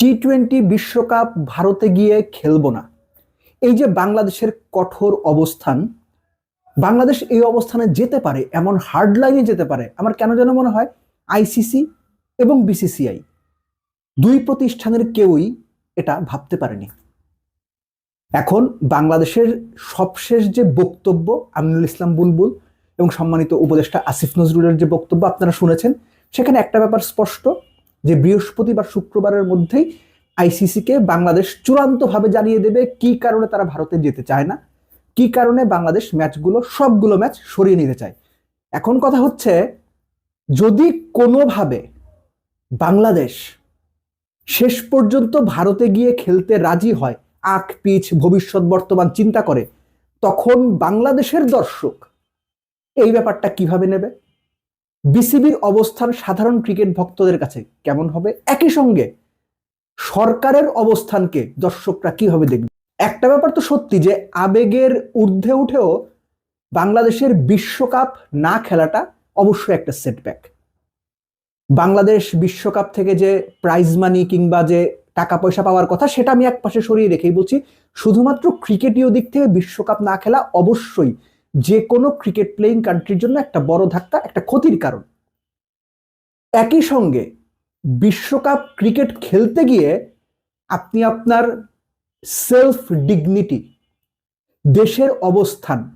T twenty বিশ্বকাপ ভারতে গিয়ে খেলব না। এই যে বাংলাদেশের কঠোর অবস্থান, বাংলাদেশ এই অবস্থানে যেতে পারে, এমন হার্ড লাইনে যেতে পারে, আমার কেন যেন মনে হয় আইসিসি এবং বিসিসিআই দুই প্রতিষ্ঠানের কেউই এটা ভাবতে পারেনি। এখন বাংলাদেশের সবশেষ যে বক্তব্য, আমিনুল ইসলাম বুলবুল এবং সম্মানিত উপদেষ্টা আসিফ নজরুলের যে বক্তব্য আপনারা শুনেছেন, সেখানে একটা ব্যাপার স্পষ্ট যে বৃহস্পতি বা শুক্রবারের মধ্যেই আইসিসিকে বাংলাদেশ চূড়ান্তভাবে জানিয়ে দেবে কি কারণে তারা ভারতে যেতে চায় না, কি কারণে বাংলাদেশ ম্যাচগুলো, সবগুলো ম্যাচ সরিয়ে নিতে চায়। এখন কথা হচ্ছে, যদি কোনোভাবে বাংলাদেশ শেষ পর্যন্ত ভারতে গিয়ে খেলতে রাজি হয়, আখ, পিচ, ভবিষ্যৎ বর্তমান চিন্তা করে, তখন বাংলাদেশের দর্শক এই ব্যাপারটা কীভাবে নেবে? বিসিবির অবস্থান সাধারণ ক্রিকেট ভক্তদের কাছে কেমন হবে? একই সঙ্গে সরকারের অবস্থানকে দর্শকরা কীভাবে দেখবে? একটা ব্যাপার তো সত্যি যে আবেগের ঊর্ধ্বে উঠেও বাংলাদেশের বিশ্বকাপ না খেলাটা অবশ্যই একটা সেটব্যাক বাংলাদেশ বিশ্বকাপ থেকে যে প্রাইজ মানি কিংবা যে টাকা পয়সা পাওয়ার কথা, সেটা আমি এক পাশে সরিয়ে রেখেই বলছি, শুধুমাত্র ক্রিকেটীয় দিক থেকে বিশ্বকাপ না খেলা অবশ্যই যে কোনো ক্রিকেট প্লেয়িং কান্ট্রির জন্য একটা বড় ধাক্কা, একটা ক্ষতির কারণ। একই সঙ্গে বিশ্বকাপ ক্রিকেট খেলতে গিয়ে আপনি আপনার সেলফ ডিগনিটি দেশের অবস্থান,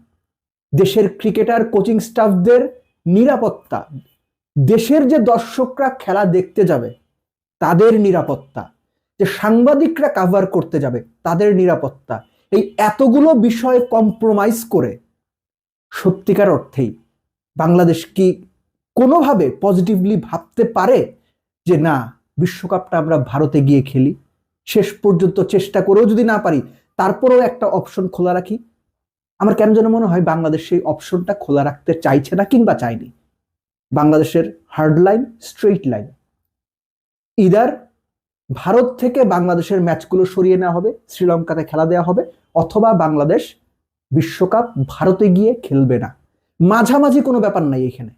দেশের ক্রিকেটার কোচিং স্টাফদের নিরাপত্তা, দেশের যে দর্শকরা খেলা দেখতে যাবে, তাদের নিরাপত্তা, যে সাংবাদিকরা কাভার করতে যাবে, তাদের নিরাপত্তা। এই এতগুলো বিষয় কম্প্রোমাইজ করে সত্যিকার অর্থেই বাংলাদেশ কি কোনোভাবে পজিটিভলি ভাবতে পারে যে না, বিশ্বকাপটা আমরা ভারতে গিয়ে খেলি? শেষ পর্যন্ত চেষ্টা করেও যদি না পারি, তারপরেও একটা অপশন খোলা রাখি? আমার কেন যেন মনে হয় বাংলাদেশ সেই অপশনটা খোলা রাখতে চাইছে না কিংবা চায়নি। বাংলাদেশের hard line straight line either Bharat থেকে বাংলাদেশের ম্যাচগুলো সরিয়ে নেওয়া হবে, শ্রীলঙ্কাতে খেলা দেওয়া হবে, অথবা বাংলাদেশ বিশ্বকাপ ভারতে গিয়ে খেলবে না। মাঝামাঝি কোনো ব্যাপার নাই এখানে।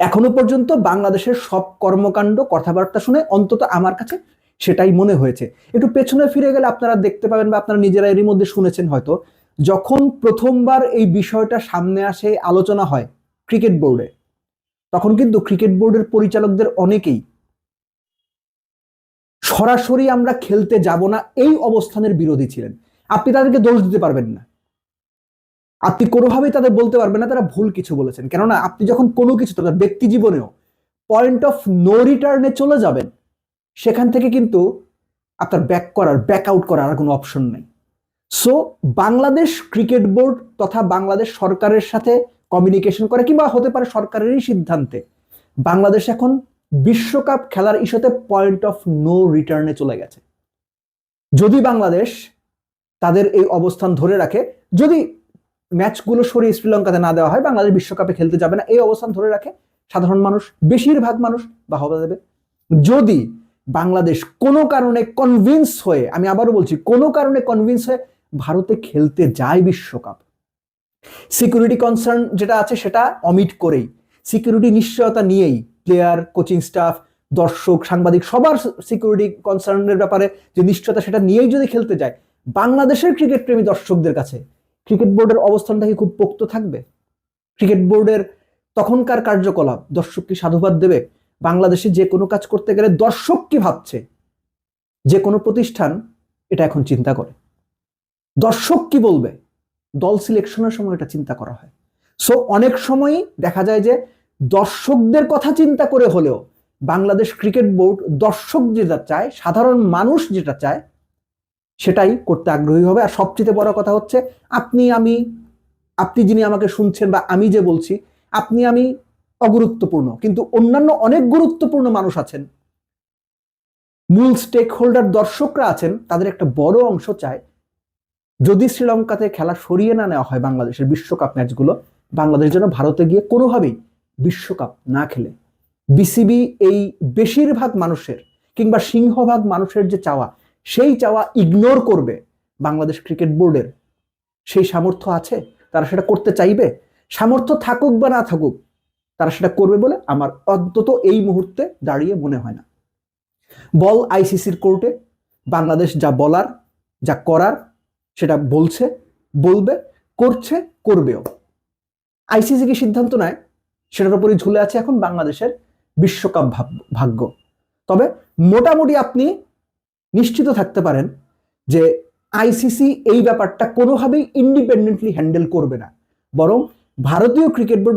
এখনও পর্যন্ত বাংলাদেশের সব কর্মকাণ্ড, কথাবার্তা শুনে অন্তত আমার কাছে সেটাই মনে হয়েছে। একটু পেছনে ফিরে গেলে আপনারা দেখতে পাবেন বা আপনারা নিজেরা এরই মধ্যে শুনেছেন হয়তো, যখন প্রথমবার এই বিষয়টা সামনে আসে, আলোচনা হয় ক্রিকেট বোর্ডে, তখন কিন্তু ক্রিকেট বোর্ডের পরিচালকদের অনেকেই সরাসরি আমরা খেলতে যাব না, এই অবস্থানের বিরোধী ছিলেন। আপনি তাদেরকে দোষ দিতে পারবেন না। আপনি কোনোভাবেই তাদের বলতে পারবেন না, তারা ভুল কিছু বলেছেন। কেননা আপনি যখন কোনো কিছু, তাদের ব্যক্তি জীবনেও পয়েন্ট অফ নো রিটার্নে চলে যাবেন, সেখান থেকে কিন্তু আপনার ব্যাক করার ব্যাক আউট করার আর কোনো অপশন নেই। সো বাংলাদেশ ক্রিকেট বোর্ড তথা বাংলাদেশ সরকারের সাথে কমিউনিকেশন করে, কিংবা হতে পারে সরকারেরই সিদ্ধান্তে, বাংলাদেশ এখন বিশ্বকাপ খেলার ইস্যুতে পয়েন্ট অফ নো রিটার্নে চলে গেছে। যদি বাংলাদেশ তাদের এই অবস্থান ধরে রাখে, যদি ম্যাচগুলো সরিয়ে শ্রীলঙ্কাতে না দেওয়া হয়, বাংলাদেশ বিশ্বকাপে খেলতে যাবে না। এই অবস্থান ধরে রাখে সাধারণ মানুষ, বেশিরভাগ মানুষ বা বাহবা দেবে। যদি বাংলাদেশ কোনো কারণে কনভিন্স হয়ে, আমি আবারও বলছি, কোনো কারণে কনভিন্স হয়ে ভারতে খেলতে যায় বিশ্বকাপ সিকিউরিটি কনসার্ন যেটা আছে সেটা অমিট করেই সিকিউরিটি নিশ্চয়তা নিয়েই প্লেয়ার কোচিং স্টাফ দর্শক, সাংবাদিক, সবার সিকিউরিটি কনসার্নের ব্যাপারে যে নিশ্চয়তা সেটা নিয়েই যদি খেলতে যায়, বাংলাদেশের ক্রিকেট প্রেমী দর্শকদের কাছে ক্রিকেট বোর্ডের অবস্থানটা কি খুব পোক্ত থাকবে? ক্রিকেট বোর্ডের তখনকার কার্যকলাপ, দর্শক কি সাধুবাদ দেবে? বাংলাদেশে যে কোনো কাজ করতে গেলে দর্শক কি ভাবছে? যে কোনো প্রতিষ্ঠান এটা এখন চিন্তা করে। দর্শক কি বলবে? দল সিলেকশনের সময় এটা চিন্তা করা হয়। সো অনেক সময়ই দেখা যায় যে দর্শকদের কথা চিন্তা করে হলেও বাংলাদেশ ক্রিকেট বোর্ড দর্শক যেটা চায়, সাধারণ মানুষ যেটা চায় সেটাই করতে আগ্রহী হবে। আর সবচেয়ে বড় কথা হচ্ছে, আপনি আমি, আপনি যিনি আমাকে শুনছেন বা আমি যে বলছি, আপনি আমি অগুরুত্বপূর্ণ। কিন্তু অন্যান্য অনেক গুরুত্বপূর্ণ মানুষ আছেন। মূল স্টেক হোল্ডার দর্শকরা আছেন, তাদের একটা বড় অংশ চায়, যদি শ্রীলঙ্কাতে খেলা সরিয়ে না নেওয়া হয় বাংলাদেশের বিশ্বকাপ ম্যাচগুলো, বাংলাদেশ যেন ভারতে গিয়ে কোনোভাবেই বিশ্বকাপ না খেলে। বিসিবি এই বেশিরভাগ মানুষের কিংবা সিংহভাগ মানুষের যে চাওয়া সেই চাওয়া ইগনোর করবে বাংলাদেশ ক্রিকেট বোর্ডের সেই সামর্থ্য আছে? তারা সেটা করতে চাইবে? সামর্থ্য থাকুক বা না থাকুক, তারা সেটা করবে বলে আমার অন্তত এই মুহূর্তে দাঁড়িয়ে মনে হয় না। বল আইসিসির কোর্টে, বাংলাদেশ যা বলার, যা করার, সেটা বলছে, বলবে, করছে, করবেও। আইসিসি কি সিদ্ধান্ত নেয়? সেটার উপরই ঝুলে আছে এখন বাংলাদেশের বিশ্বকাপ ভাগ্য। তবে মোটামুটি আপনি নিশ্চিত থাকতে পারেন যে আইসিসি এই ব্যাপারটা কোনোভাবেই ইন্ডিপেন্ডেন্টলি হ্যান্ডেল করবে না। বরং ভারতীয় ক্রিকেট বোর্ড